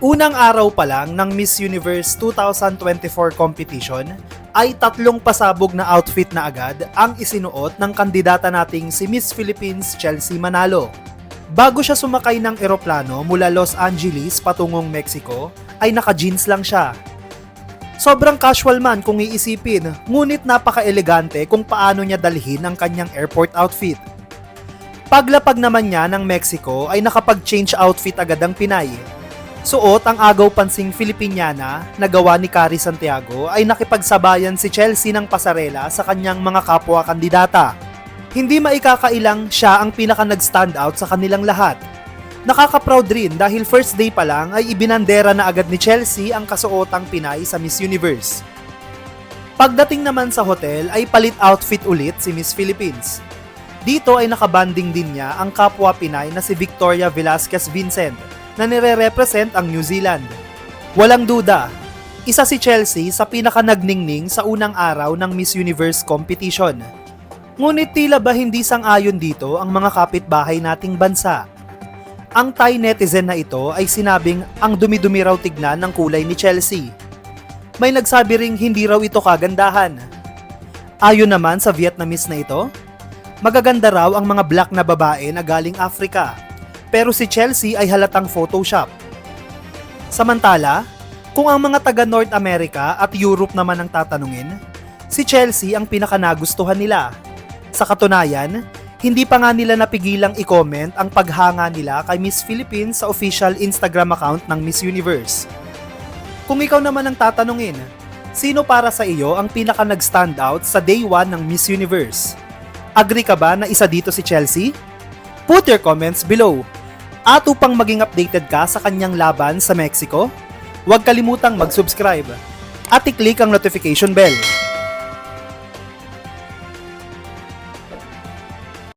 Unang araw pa lang ng Miss Universe 2024 competition ay tatlong pasabog na outfit na agad ang isinuot ng kandidata nating si Miss Philippines Chelsea Manalo. Bago siya sumakay ng eroplano mula Los Angeles patungong Mexico, ay naka-jeans lang siya. Sobrang casual man kung iisipin, ngunit napaka-elegante kung paano niya dalhin ang kanyang airport outfit. Paglapag naman niya ng Mexico ay nakapag-change outfit agad ang Pinay. Suot ang agaw pansing Filipiniana na gawa ni Cari Santiago ay nakipagsabayan si Chelsea ng pasarela sa kanyang mga kapwa kandidata. Hindi maikakailang siya ang pinaka nag-stand out sa kanilang lahat. Nakaka-proud rin dahil first day pa lang ay ibinandera na agad ni Chelsea ang kasuotang Pinay sa Miss Universe. Pagdating naman sa hotel ay palit outfit ulit si Miss Philippines. Dito ay nakabanding din niya ang kapwa Pinay na si Victoria Velasquez Vincent na nire-represent ang New Zealand. Walang duda, isa si Chelsea sa pinaka nagningning sa unang araw ng Miss Universe competition. Ngunit tila ba hindi sang-ayon dito ang mga kapitbahay nating bansa? Ang Thai netizen na ito ay sinabing ang dumi-dumi raw tignan ng kulay ni Chelsea. May nagsabi ring hindi raw ito kagandahan. Ayon naman sa Vietnamese na ito, magaganda raw ang mga black na babae na galing Africa. Pero si Chelsea ay halatang Photoshop. Samantala, kung ang mga taga North America at Europe naman ang tatanungin, si Chelsea ang pinakanagustuhan nila. Sa katunayan, hindi pa nga nila napigilang i-comment ang paghanga nila kay Miss Philippines sa official Instagram account ng Miss Universe. Kung ikaw naman ang tatanungin, sino para sa iyo ang pinaka nag-stand out sa day 1 ng Miss Universe? Agree ka ba na isa dito si Chelsea? Put your comments below. At upang maging updated ka sa kanyang laban sa Mexico, huwag kalimutang mag-subscribe at i-click ang notification bell